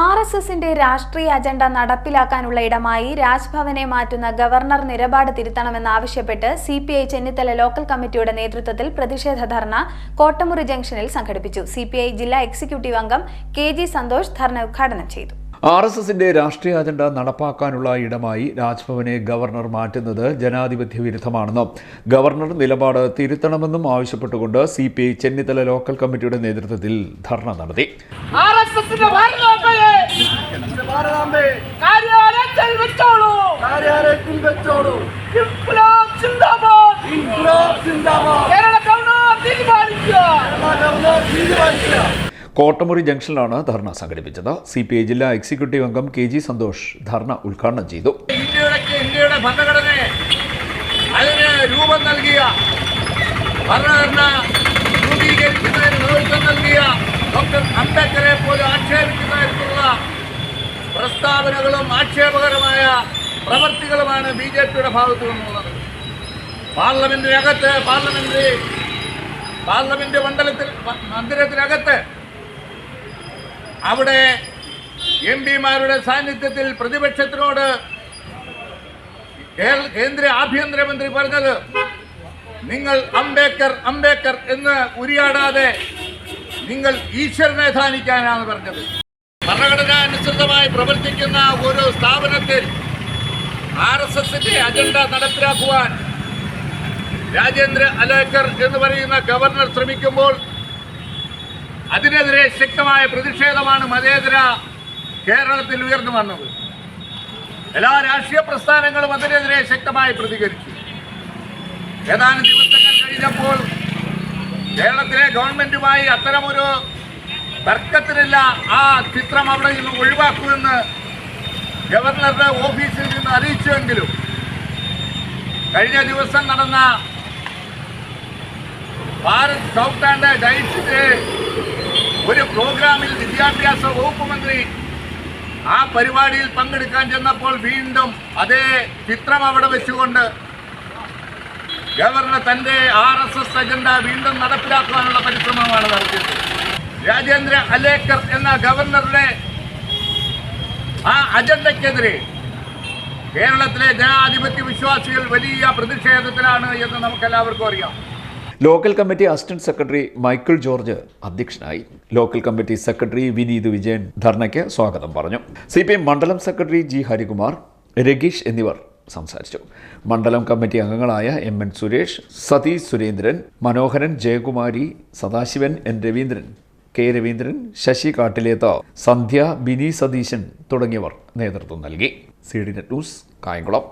R S എസിന്റെ രാഷ്ട്രീയ agenda നടപ്പിലാക്കാനുള്ള ഇടമായി രാജ്ഭവനെ മാറ്റുന്ന ഗവർണർ നിലപാട് തിരുത്തണമെന്നാവശ്യപ്പെട്ട് C P I Chennithala local കമ്മിറ്റിയുടെ നേതൃത്വത്തിൽ പ്രതിഷേധ ധർണ കോട്ടമുറി ജംഗ്ഷനിൽ സംഘടിപ്പിച്ചു. സി ജില്ലാ എക്സിക്യൂട്ടീവ് അംഗം കെ സന്തോഷ് ധർണ ഉദ്ഘാടനം ചെയ്തു. ആർ എസ് എസിന്റെ രാഷ്ട്രീയ അജണ്ട നടപ്പാക്കാനുള്ള ഇടമായി രാജ്ഭവനെ ഗവർണർ മാറ്റുന്നത് ജനാധിപത്യ വിരുദ്ധമാണെന്നും ഗവർണർ നിലപാട് തിരുത്തണമെന്നും ആവശ്യപ്പെട്ടുകൊണ്ട് C P I Chennithala local കമ്മിറ്റിയുടെ നേതൃത്വത്തിൽ ധർണ നടത്തി. ആർ കോട്ടമുറി ജംഗ്ഷനിലാണ് ധർണ സംഘടിപ്പിച്ചത്. സി പി ഐ ജില്ലാ എക്സിക്യൂട്ടീവ് അംഗം കെ ജി സന്തോഷ് ധർണ ഉദ്ഘാടനം ചെയ്തു. ഇന്ത്യയുടെ അതിന് രൂപം നൽകിയ നൽകിയ ഡോക്ടർ പ്രസ്താവനകളും ആക്ഷേപകരമായ പ്രവർത്തികളുമാണ് ബി ജെ പിയുടെ ഭാഗത്തു നിന്നുള്ളത്. പാർലമെന്റിനകത്ത് പാർലമെന്റ് പാർലമെന്റ് മണ്ഡലത്തിൽ മന്ദിരത്തിനകത്ത് അവിടെ എം പിമാരുടെ സാന്നിധ്യത്തിൽ പ്രതിപക്ഷത്തിനോട് കേന്ദ്ര ആഭ്യന്തരമന്ത്രി പറഞ്ഞത് നിങ്ങൾ അംബേദ്കർ അംബേദ്കർ എന്ന് ഉരിയാടാതെ നിങ്ങൾ ഈശ്വരനെ ധാനിക്കാനാണ് പറഞ്ഞത്. ഭരണഘടനാനുസൃതമായി പ്രവർത്തിക്കുന്ന ഒരു സ്ഥാപനത്തിൽ ആർ എസ് എസിന്റെ അജണ്ട നടപ്പിലാക്കുവാൻ രാജേന്ദ്ര അലേക്കർ എന്ന് പറയുന്ന ഗവർണർ ശ്രമിക്കുമ്പോൾ അതിനെതിരെ ശക്തമായ പ്രതിഷേധമാണ് മതേതര കേരളത്തിൽ ഉയർന്നു വന്നത്. എല്ലാ രാഷ്ട്രീയ പ്രസ്ഥാനങ്ങളും അതിനെതിരെ ശക്തമായി പ്രതികരിച്ചു. ഏതാനും ദിവസങ്ങൾ കഴിഞ്ഞപ്പോൾ കേരളത്തിലെ ഗവൺമെന്റുമായി അത്തരമൊരു തർക്കത്തിനില്ല ആ ചിത്രം അവിടെ നിന്ന് ഒഴിവാക്കുമെന്ന് ഗവർണറുടെ ഓഫീസിൽ നിന്ന് അറിയിച്ചുവെങ്കിലും കഴിഞ്ഞ ദിവസം നടന്ന ഭാരത് സ്കൗട്ട് ആൻഡ് ഒരു പ്രോഗ്രാമിൽ വിദ്യാഭ്യാസ വകുപ്പ് മന്ത്രി ആ പരിപാടിയിൽ പങ്കെടുക്കാൻ ചെന്നപ്പോൾ വീണ്ടും അതേ ചിത്രം അവിടെ വെച്ചുകൊണ്ട് ഗവർണർ തന്റെ ആർ എസ് എസ് അജണ്ട വീണ്ടും നടപ്പിലാക്കാനുള്ള പരിശ്രമമാണ് നടത്തിയത്. രാജേന്ദ്ര അലേക്കർ എന്ന ഗവർണറുടെ ആ അജണ്ടയ്ക്കെതിരെ കേരളത്തിലെ ജനാധിപത്യ വിശ്വാസികൾ വലിയ പ്രതിഷേധത്തിലാണ് എന്ന് നമുക്കെല്ലാവർക്കും അറിയാം. Local committee assistant secretary Michael George അധ്യക്ഷനായി. Local committee secretary Vineeth Vijayan ധർണയ്ക്ക് സ്വാഗതം പറഞ്ഞു. സി മണ്ഡലം സെക്രട്ടറി ജി ഹരികുമാർ രഗീഷ് എന്നിവർ സംസാരിച്ചു. മണ്ഡലം കമ്മിറ്റി അംഗങ്ങളായ M N Suresh Satheesh Surendran Manoharan Jayakumari Sadasivan N Raveendran K Raveendran Sasi Kattiletha Sandhya Bini Satheesan തുടങ്ങിയവർ നേതൃത്വം നൽകി. C D net news Kayamkulam.